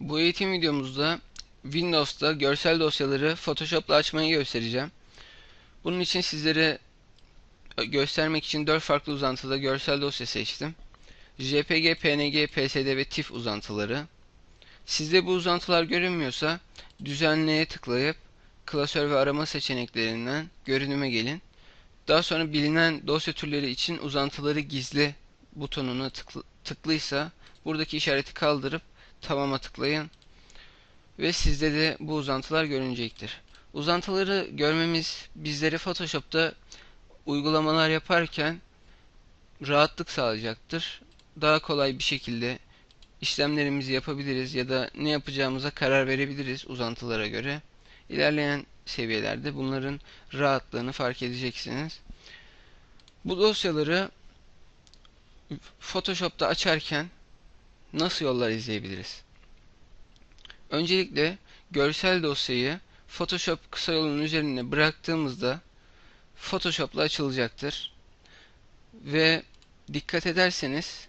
Bu eğitim videomuzda Windows'ta görsel dosyaları Photoshop'la açmayı göstereceğim. Bunun için sizlere göstermek için 4 farklı uzantıda görsel dosya seçtim. JPG, PNG, PSD ve TIFF uzantıları. Sizde bu uzantılar görünmüyorsa düzenleye tıklayıp klasör ve arama seçeneklerinden görünüme gelin. Daha sonra bilinen dosya türleri için uzantıları gizle butonuna tıklı, tıklıysa buradaki işareti kaldırıp tamama tıklayın ve sizde de bu uzantılar görünecektir. Uzantıları görmemiz bizlere Photoshop'ta uygulamalar yaparken rahatlık sağlayacaktır. Daha kolay bir şekilde işlemlerimizi yapabiliriz ya da ne yapacağımıza karar verebiliriz uzantılara göre. İlerleyen seviyelerde bunların rahatlığını fark edeceksiniz. Bu dosyaları Photoshop'ta açarken nasıl yollar izleyebiliriz? Öncelikle görsel dosyayı Photoshop kısa yolunun üzerine bıraktığımızda Photoshop'la açılacaktır. Ve dikkat ederseniz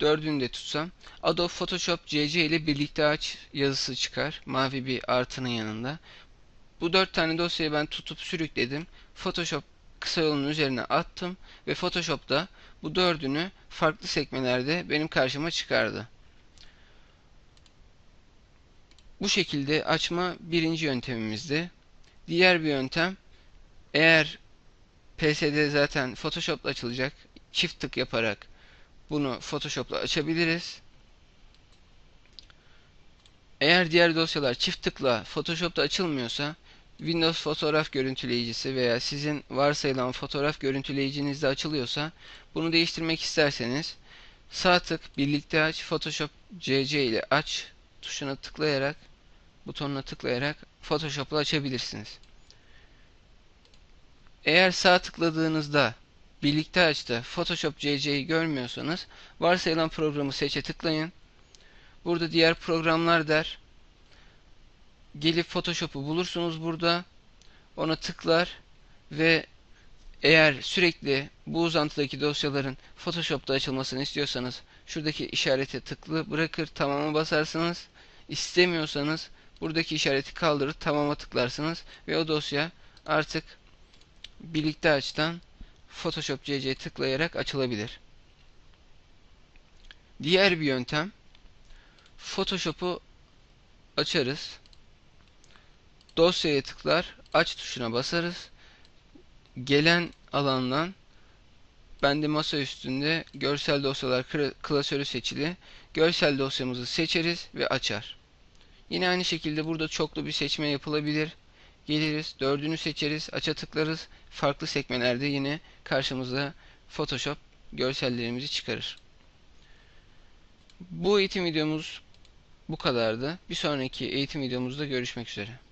dördünü de tutsam Adobe Photoshop CC ile birlikte aç yazısı çıkar. Mavi bir artının yanında. Bu dört tane dosyayı ben tutup sürükledim. Photoshop kısa yolunun üzerine attım ve Photoshop'ta bu dördünü farklı sekmelerde benim karşıma çıkardı. Bu şekilde açma birinci yöntemimizdi. Diğer bir yöntem eğer PSD zaten Photoshop'la açılacak çift tık yaparak bunu Photoshop'la açabiliriz. Eğer diğer dosyalar çift tıkla Photoshop'ta açılmıyorsa Windows fotoğraf görüntüleyicisi veya sizin varsayılan fotoğraf görüntüleyicinizde açılıyorsa bunu değiştirmek isterseniz sağ tık birlikte aç Photoshop CC ile aç tuşuna tıklayarak butonuna tıklayarak Photoshop'la açabilirsiniz. Eğer sağ tıkladığınızda birlikte açta Photoshop CC'yi görmüyorsanız varsayılan programı seçe tıklayın. Burada diğer programlar der. Gelip Photoshop'u bulursunuz burada. Ona tıklar ve eğer sürekli bu uzantıdaki dosyaların Photoshop'ta açılmasını istiyorsanız şuradaki işarete tıklı bırakır tamama basarsınız. İstemiyorsanız buradaki işareti kaldırır tamama tıklarsınız ve o dosya artık birlikte açtan Photoshop CC tıklayarak açılabilir. Diğer bir yöntem Photoshop'u açarız. Dosyaya tıklar, aç tuşuna basarız. Gelen alandan bende masa üstünde görsel dosyalar klasörü seçili. Görsel dosyamızı seçeriz ve açar. Yine aynı şekilde burada çoklu bir seçme yapılabilir. Geliriz, dördünü seçeriz, aça tıklarız. Farklı sekmelerde yine karşımıza Photoshop görsellerimizi çıkarır. Bu eğitim videomuz bu kadardı. Bir sonraki eğitim videomuzda görüşmek üzere.